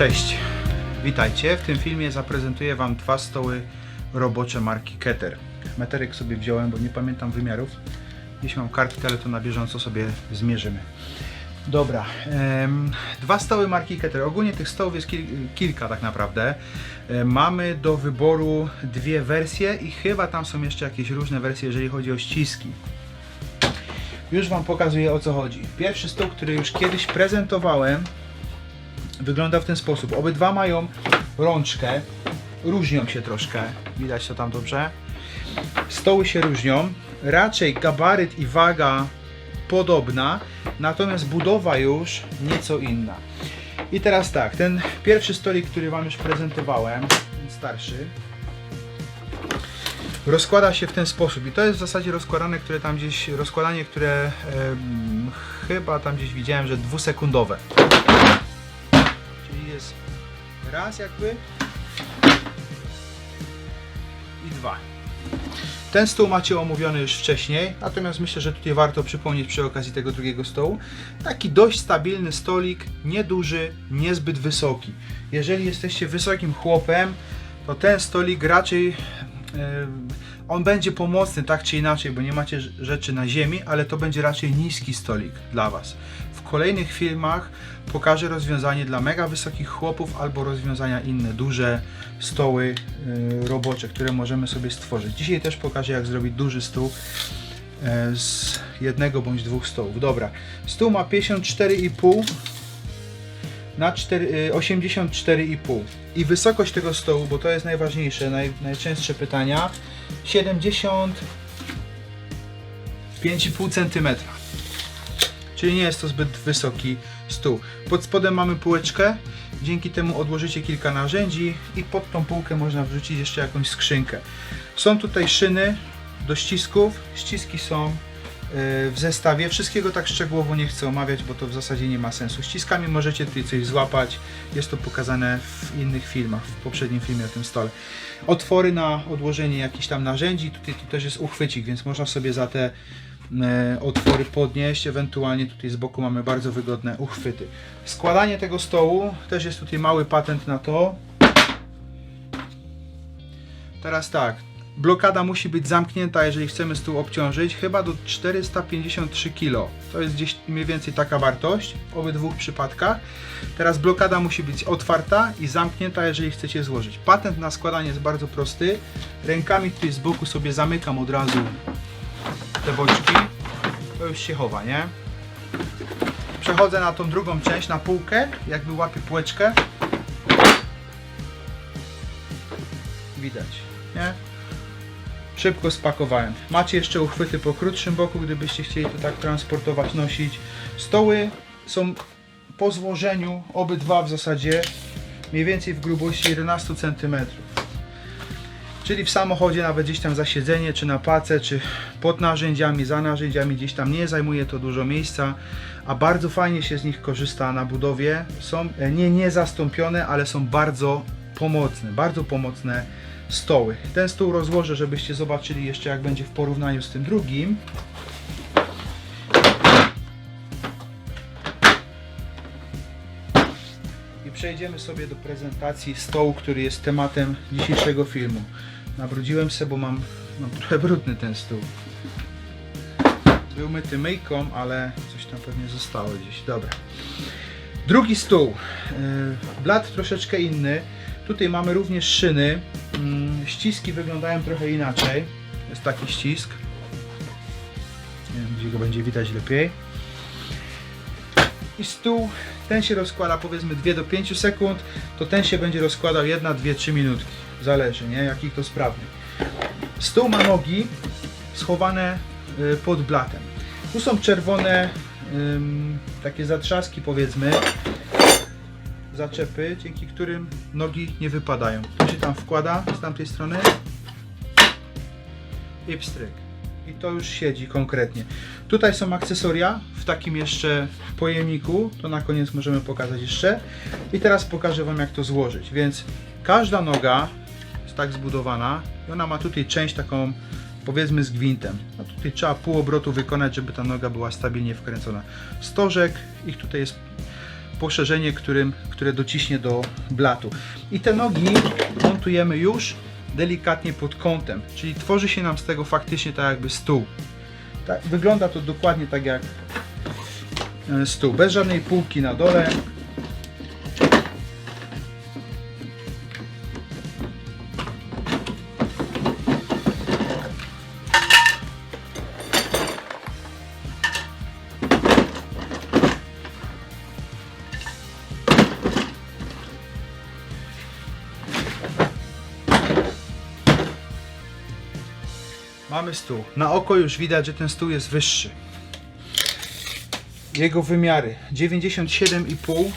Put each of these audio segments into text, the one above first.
Cześć, witajcie. W tym filmie zaprezentuję Wam dwa stoły robocze marki Keter. Meterek sobie wziąłem, bo nie pamiętam wymiarów. Jeśli mam kartkę, ale to na bieżąco sobie zmierzymy. Dobra, dwa stoły marki Keter. Ogólnie tych stołów jest kil, kilka tak naprawdę. E, mamy do wyboru dwie wersje i chyba tam są jeszcze jakieś różne wersje, jeżeli chodzi o ściski. Już Wam pokazuję o co chodzi. Pierwszy stół, który już kiedyś prezentowałem, wygląda w ten sposób. Obydwa mają rączkę, różnią się troszkę, widać to tam dobrze. Stoły się różnią, raczej gabaryt i waga podobna, natomiast budowa już nieco inna. I teraz tak, ten pierwszy stolik, który Wam już prezentowałem, ten starszy, rozkłada się w ten sposób i to jest w zasadzie rozkładane, które tam gdzieś, rozkładanie, które em, chyba tam gdzieś widziałem, że dwusekundowe. Jest raz jakby i dwa. Ten stół macie omówiony już wcześniej, natomiast myślę, że tutaj warto przypomnieć przy okazji tego drugiego stołu. Taki dość stabilny stolik, nieduży, niezbyt wysoki. Jeżeli jesteście wysokim chłopem, to ten stolik raczej e, on będzie pomocny tak czy inaczej, bo nie macie rz- rzeczy na ziemi, ale to będzie raczej niski stolik dla Was. W kolejnych filmach pokażę rozwiązanie dla mega wysokich chłopów albo rozwiązania inne, duże stoły y, robocze, które możemy sobie stworzyć. Dzisiaj też pokażę jak zrobić duży stół e, z jednego bądź dwóch stołów. Dobra, stół ma 54,5 na 4, y, 84,5 i wysokość tego stołu, bo to jest najważniejsze, naj, najczęstsze pytania 75,5 cm czyli nie jest to zbyt wysoki stół. Pod spodem mamy półeczkę. Dzięki temu odłożycie kilka narzędzi i pod tą półkę można wrzucić jeszcze jakąś skrzynkę. Są tutaj szyny do ścisków. Ściski są w zestawie. Wszystkiego tak szczegółowo nie chcę omawiać, bo to w zasadzie nie ma sensu. Ściskami możecie tutaj coś złapać. Jest to pokazane w innych filmach, w poprzednim filmie o tym stole. Otwory na odłożenie jakichś tam narzędzi. Tutaj tu też jest uchwycik, więc można sobie za te e, otwory podnieść. Ewentualnie tutaj z boku mamy bardzo wygodne uchwyty. Składanie tego stołu, też jest tutaj mały patent na to. Teraz tak, blokada musi być zamknięta, jeżeli chcemy stół obciążyć, chyba do 453 kg. To jest gdzieś mniej więcej taka wartość w obydwu przypadkach. Teraz blokada musi być otwarta i zamknięta, jeżeli chcecie złożyć. Patent na składanie jest bardzo prosty. Rękami tutaj z boku sobie zamykam od razu te boczki. To już się chowa, nie? Przechodzę na tą drugą część, na półkę, jakby łapię półeczkę. Widać, nie? Szybko spakowałem. Macie jeszcze uchwyty po krótszym boku, gdybyście chcieli to tak transportować, nosić. Stoły są po złożeniu, obydwa w zasadzie, mniej więcej w grubości 11 cm. Czyli w samochodzie nawet gdzieś tam za siedzenie, czy na pace, czy pod narzędziami, za narzędziami, gdzieś tam nie zajmuje to dużo miejsca, a bardzo fajnie się z nich korzysta na budowie. Są e, nie niezastąpione, ale są bardzo pomocne, bardzo pomocne stoły. Ten stół rozłożę, żebyście zobaczyli jeszcze jak będzie w porównaniu z tym drugim. I przejdziemy sobie do prezentacji stołu, który jest tematem dzisiejszego filmu. Nabrudziłem się, bo mam, mam trochę brudny ten stół. Był myty myjką, ale coś tam pewnie zostało gdzieś. Dobra. Drugi stół. Yy, Blat troszeczkę inny. Tutaj mamy również szyny. Mm, Ściski wyglądają trochę inaczej. Jest taki ścisk. Nie wiem, gdzie go będzie widać lepiej. I stół, ten się rozkłada powiedzmy 2 do 5 sekund, to ten się będzie rozkładał 1, 2, 3 minutki. Zależy, nie? Jaki to sprawny. Stół ma nogi schowane y, pod blatem. Tu są czerwone takie zatrzaski powiedzmy, zaczepy, dzięki którym nogi nie wypadają. To się tam wkłada z tamtej strony i pstryk. I to już siedzi konkretnie. Tutaj są akcesoria w takim jeszcze pojemniku. To na koniec możemy pokazać jeszcze. I teraz pokażę Wam jak to złożyć. Więc każda noga jest tak zbudowana i ona ma tutaj część taką powiedzmy z gwintem. No tutaj trzeba pół obrotu wykonać, żeby ta noga była stabilnie wkręcona. Stożek, ich tutaj jest poszerzenie, którym, które dociśnie do blatu. I te nogi montujemy już delikatnie pod kątem, czyli tworzy się nam z tego faktycznie tak jakby stół. Tak, wygląda to dokładnie tak jak e, stół, bez żadnej półki na dole. Mamy stół. Na oko już widać, że ten stół jest wyższy. Jego wymiary. 97,5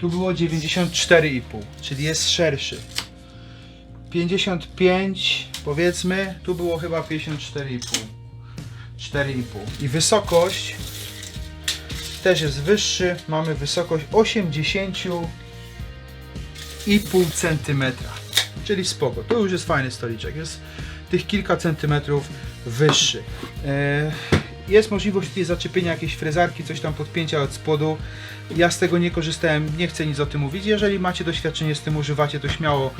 tu było 94,5 czyli jest szerszy. 55 powiedzmy tu było chyba 54,5 4,5 i wysokość też jest wyższy. Mamy wysokość 80,5 centymetra czyli spoko. To już jest fajny stoliczek, jest tych kilka centymetrów wyższy. E, Jest możliwość tutaj zaczepienia jakiejś frezarki, coś tam podpięcia od spodu. Ja z tego nie korzystałem, nie chcę nic o tym mówić. Jeżeli macie doświadczenie z tym, używacie, to śmiało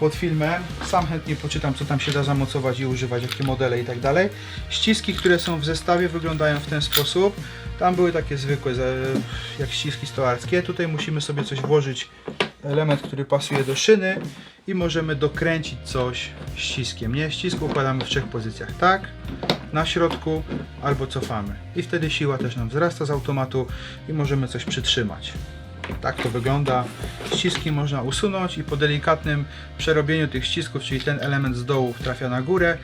pod filmem. Sam chętnie poczytam, co tam się da zamocować i używać, jakie modele i tak dalej. Ściski, które są w zestawie, wyglądają w ten sposób. Tam były takie zwykłe, jak ściski stołarskie. Tutaj musimy sobie coś włożyć, element, który pasuje do szyny i możemy dokręcić coś ściskiem. Nie, ścisk układamy w trzech pozycjach. Tak, na środku albo cofamy. I wtedy siła też nam wzrasta z automatu i możemy coś przytrzymać. Tak to wygląda. Ściski można usunąć i po delikatnym przerobieniu tych ścisków, czyli ten element z dołu trafia na górę,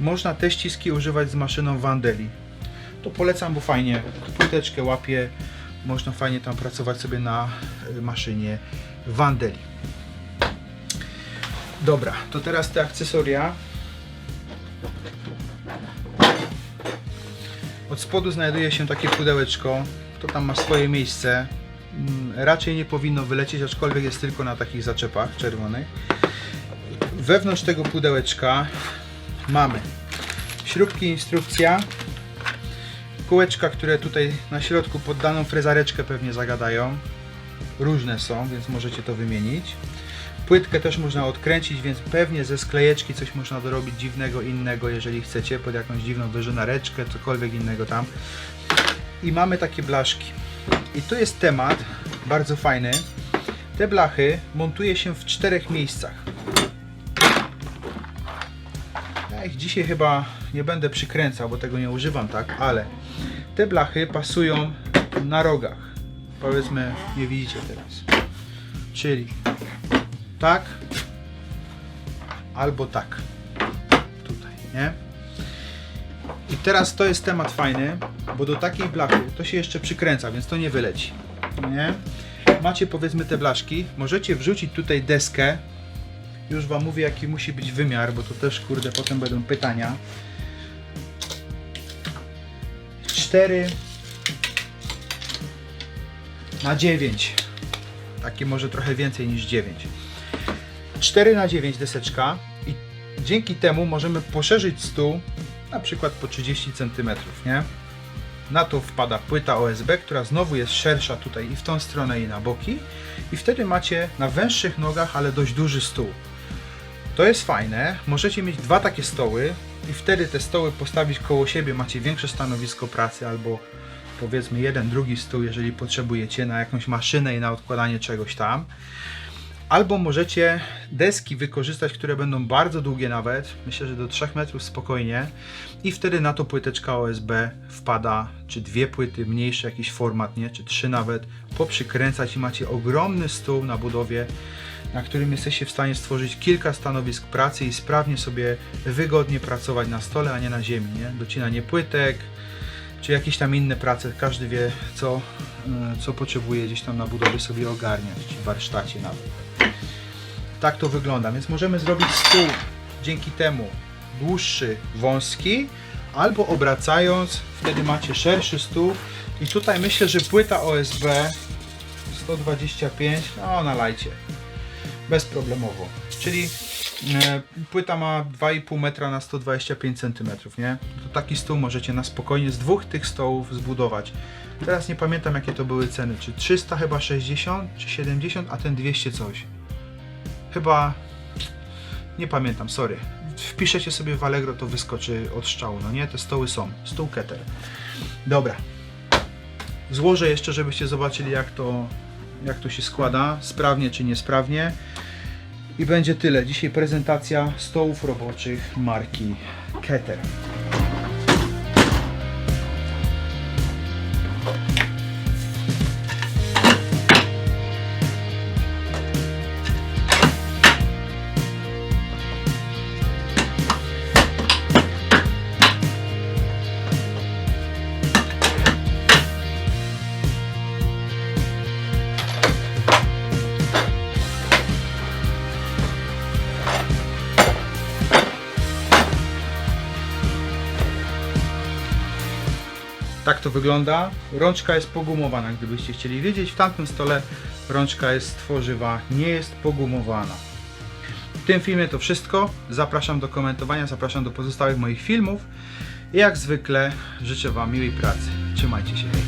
można te ściski używać z maszyną Wandeli. To polecam, bo fajnie płyteczkę łapie, można fajnie tam pracować sobie na y, maszynie Wandeli. Dobra, to teraz te akcesoria. Od spodu znajduje się takie pudełeczko. To tam ma swoje miejsce. Mm, Raczej nie powinno wylecieć, aczkolwiek jest tylko na takich zaczepach czerwonych. Wewnątrz tego pudełeczka mamy śrubki instrukcja, kółeczka, które tutaj na środku pod daną frezareczkę pewnie zagadają. Różne są, więc możecie to wymienić. Płytkę też można odkręcić, więc pewnie ze sklejeczki coś można dorobić dziwnego innego, jeżeli chcecie, pod jakąś dziwną wyżynareczkę, cokolwiek innego tam. I mamy takie blaszki. I tu jest temat bardzo fajny. Te blachy montuje się w czterech miejscach. Ja ich dzisiaj chyba nie będę przykręcał, bo tego nie używam tak, ale te blachy pasują na rogach. Powiedzmy, nie widzicie teraz. Czyli tak albo tak. Tutaj, nie? I teraz to jest temat fajny, bo do takiej blachy to się jeszcze przykręca, więc to nie wyleci. Nie? Macie powiedzmy te blaszki, możecie wrzucić tutaj deskę. Już wam mówię jaki musi być wymiar, bo to też kurde potem będą pytania. 4 na 9. Takie może trochę więcej niż 9. 4 na 9 deseczka i dzięki temu możemy poszerzyć stół na przykład po 30 cm, nie? Na to wpada płyta OSB, która znowu jest szersza tutaj i w tą stronę i na boki i wtedy macie na węższych nogach, ale dość duży stół. To jest fajne, możecie mieć dwa takie stoły i wtedy te stoły postawić koło siebie, macie większe stanowisko pracy albo powiedzmy jeden, drugi stół, jeżeli potrzebujecie na jakąś maszynę i na odkładanie czegoś tam. Albo możecie deski wykorzystać, które będą bardzo długie nawet, myślę, że do 3 metrów spokojnie. I wtedy na to płyteczka OSB wpada, czy dwie płyty, mniejszy jakiś format, nie, czy trzy nawet, poprzykręcać i macie ogromny stół na budowie, na którym jesteście w stanie stworzyć kilka stanowisk pracy i sprawnie sobie wygodnie pracować na stole, a nie na ziemi, nie? Docinanie płytek, czy jakieś tam inne prace, każdy wie co, e, co potrzebuje gdzieś tam na budowie sobie ogarniać, w warsztacie nawet. Tak to wygląda, więc możemy zrobić stół dzięki temu. Dłuższy, wąski, albo obracając, wtedy macie szerszy stół. I tutaj myślę, że płyta OSB 125, no nalajcie, bezproblemowo, czyli e, płyta ma 2,5 metra na 125 cm, nie? To taki stół możecie na spokojnie z dwóch tych stołów zbudować. Teraz nie pamiętam jakie to były ceny, czy 300 chyba 60, czy 70, a ten 200 coś. Chyba nie pamiętam, sorry. Wpiszecie sobie w Allegro, to wyskoczy od strzału, no nie? Te stoły są. Stół Keter. Dobra. Złożę jeszcze, żebyście zobaczyli jak to, jak to się składa, sprawnie czy niesprawnie. I będzie tyle. Dzisiaj prezentacja stołów roboczych marki Keter. To wygląda. Rączka jest pogumowana, gdybyście chcieli wiedzieć. W tamtym stole rączka jest tworzywa, nie jest pogumowana. W tym filmie to wszystko. Zapraszam do komentowania, zapraszam do pozostałych moich filmów. I jak zwykle życzę Wam miłej pracy. Trzymajcie się.